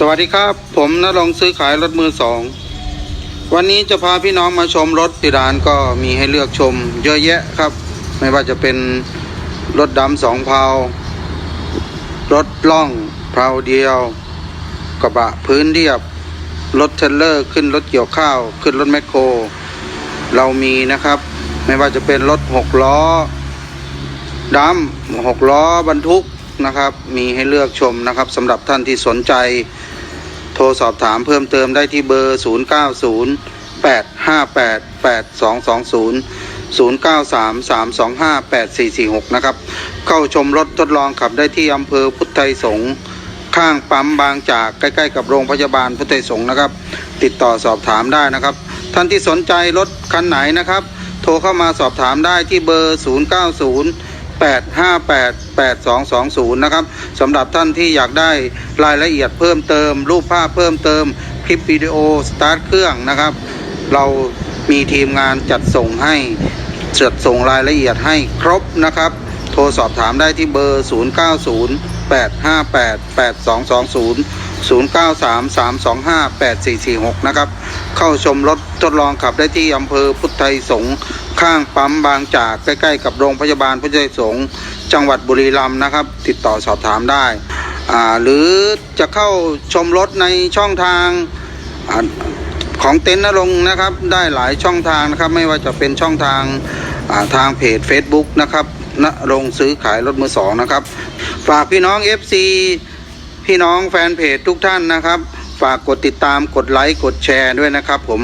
สวัสดีครับ ผมนรงค์ซื้อขายรถมือสอง วันนี้จะพาพี่น้องมาชมรถที่ร้านก็มีให้เลือกชมเยอะแยะครับ ไม่ว่าจะเป็นรถดำสองเพลารถล่องเพลาเดียว กระบะพื้นเรียบ รถเทลเลอร์ขึ้นรถเกี่ยวข้าว ขึ้นรถแมคโคร เรามีนะครับ ไม่ว่าจะเป็นรถหกล้อดำหกล้อบรรทุกนะครับ มีให้เลือกชมนะครับสำหรับท่านที่สนใจ โทรสอบถามเพิ่มเติมได้ที่เบอร์ 0 9 0 8 5 8 8 2 2 0 0 9 3 3 2 5 8 4 4 6 นะครับ เข้าชมรถทดลองขับได้ที่อำเภอพุทธไทยสงฆ์ข้างปั๊มบางจากใกล้ ๆ กับโรงพยาบาลพุทธไทยสงฆ์นะครับ ติดต่อสอบถามได้นะครับ ท่านที่สนใจรถคันไหนนะครับ โทรเข้ามาสอบถามได้ที่เบอร์ 0 9 0 858 8220 นะครับสำหรับท่านที่อยากได้รายละเอียดเพิ่มเติม รูปภาพเพิ่มเติม คลิปวิดีโอสตาร์ทเครื่องนะครับ เรามีทีมงานจัดส่งให้จัดส่งรายละเอียดให้ครบนะครับ โทรสอบถามได้ที่เบอร์ 090 858 8220 093 325 8446 นะครับ เข้าชมรถทดลองขับได้ที่อำเภอพุทธไทยสงฆ์ ข้างปั๊มบางจากใกล้ๆ กับโรงพยาบาลพุทธไทยสงฆ์จังหวัดบุรีรัมย์นะครับ ติดต่อสอบถามได้ หรือจะเข้าชมรถในช่องทางอของเต็นท์นรงนะครับ ได้หลายช่องทางนะครับ ไม่ว่าจะเป็นช่องทางาทางเพจ Facebook นะครับนรงซื้อขายรถมือสองนะครับ ฝากพี่น้อง FC พี่น้องแฟนเพจทุกท่านนะครับ ฝากกดติดตามกดไลค์กดแชร์ด้วยนะครับผม